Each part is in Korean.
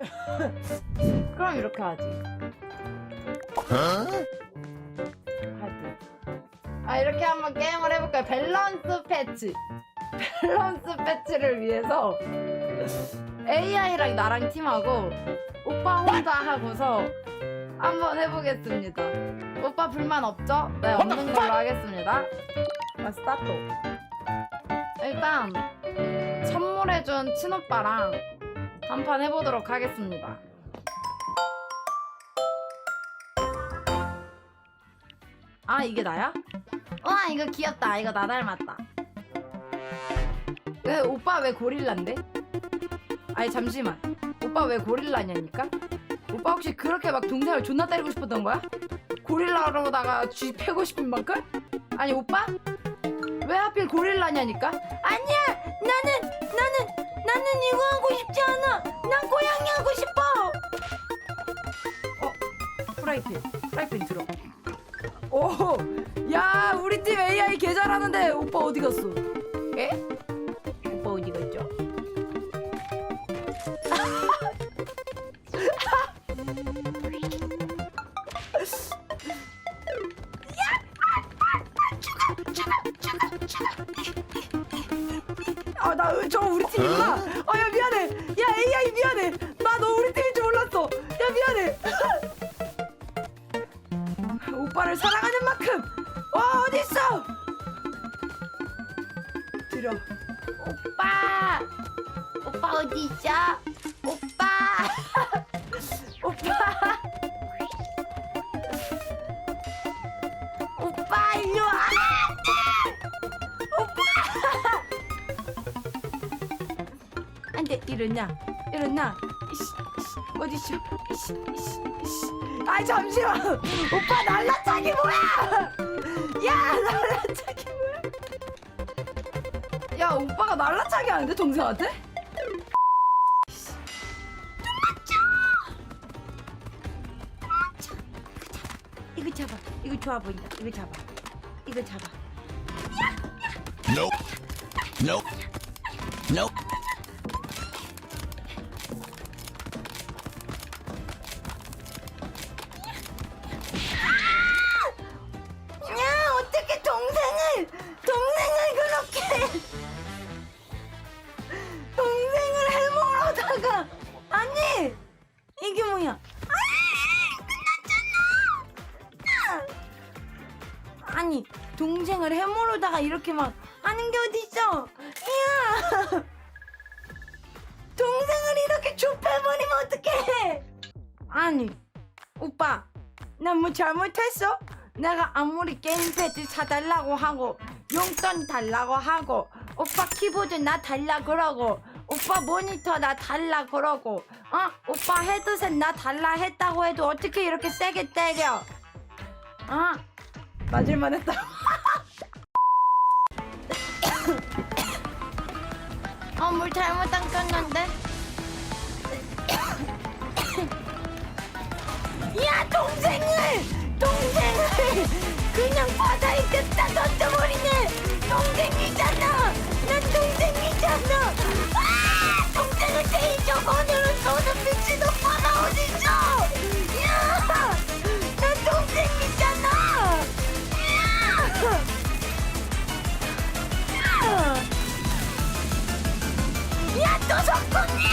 그럼 이렇게 하지. 하지. 아 이렇게 한번 게임을 해볼까요? 밸런스 패치. 밸런스 패치를 위해서 AI랑 나랑 팀하고 오빠 혼자 하고서 한번 해보겠습니다. 오빠 불만 없죠? 네 없는 걸로 하겠습니다. 자, 스타트. 일단 선물해준 친오빠랑 한 판 해보도록 하겠습니다. 아 이게 나야? 와 이거 귀엽다. 이거 나 닮았다. 왜 오빠 왜 고릴라인데? 아니 잠시만. 오빠 왜 고릴라냐니까? 오빠 혹시 그렇게 막 동생을 존나 때리고 싶었던 거야? 고릴라로다가 쥐 패고 싶은 만큼? 아니 오빠? 왜 하필 고릴라냐니까? 아니야 나는 이거 하고 싶지 않아 난 고양이 하고 싶어 어 프라이팬 프라이팬 들어 오 야 우리 팀 AI 개 잘하는데 오빠 어디 갔어? 에? 오빠 어디 갔죠? 아 나 저 우리 아야 미안해 야 AI 미안해. 나 너 우리 팀인 줄 몰랐어. 야 미안해. 오빠를 사랑하는 만큼. 와 어딨어? 들어 오빠. 오빠 어디 있어? 오빠. 오빠. 오빠 일로 와. 안돼! 일어나 일어나. 이씨, 이씨, 어디있어? 이씨, 이씨, 이씨. 아이 잠시만. 오빠 날라차기 뭐야? 야 날라차기 뭐야? 야 오빠가 날라차기 하는데 동생한테? 이거 잡아. 이거 좋아 보인다. 이거 잡아. 이거 잡아. Nope. Nope. 이게 뭐야. 아니 동생을 해먹으다가 이렇게 막 하는 게 어딨어? 야! 동생을 이렇게 좁혀버리면 어떡해? 아니 오빠 나 뭐 잘못했어? 내가 아무리 게임 패드 사달라고 하고 용돈 달라고 하고 오빠 키보드 나 달라 그러고 오빠 모니터 나 달라 그러고. 어? 오빠 헤드셋 나 달라 했다고 해도 어떻게 이렇게 세게 때려? 어? 맞을만 했다. 어 물 잘못 담겼는데. 야 동생을! 동생을! 그냥 바다에 뜯다 던 야또 석궁이야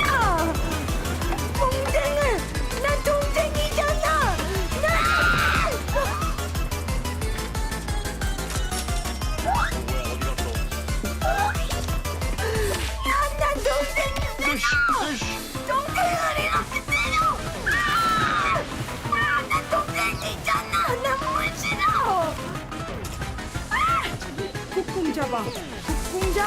야 동생을 난 동생이잖아 나 야, 난 동생이잖아 동생을 이렇게 때려 아! 아, 난 동생이잖아 난물 싫어 아! 쿵쿵 잡아 Ninja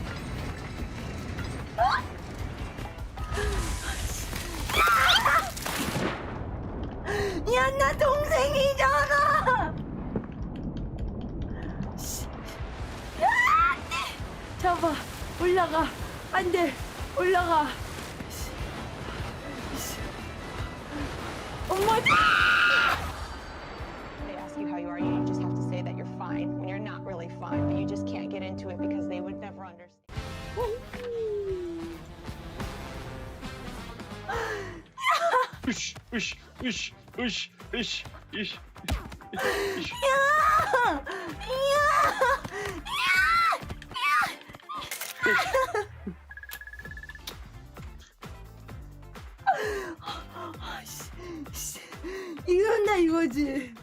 올라가. 안 돼, 올라가. 씨. 씨. 엄마, They ask you how you are, you just have to say that you're fine when you're not really fine, but you just can't get into it because they would never understand. 으쌰, 으쌰, 으쌰, 으쌰, 으쌰, 으쌰. 야, 야, 야. 아, 씨, 씨. 이런다 이거지.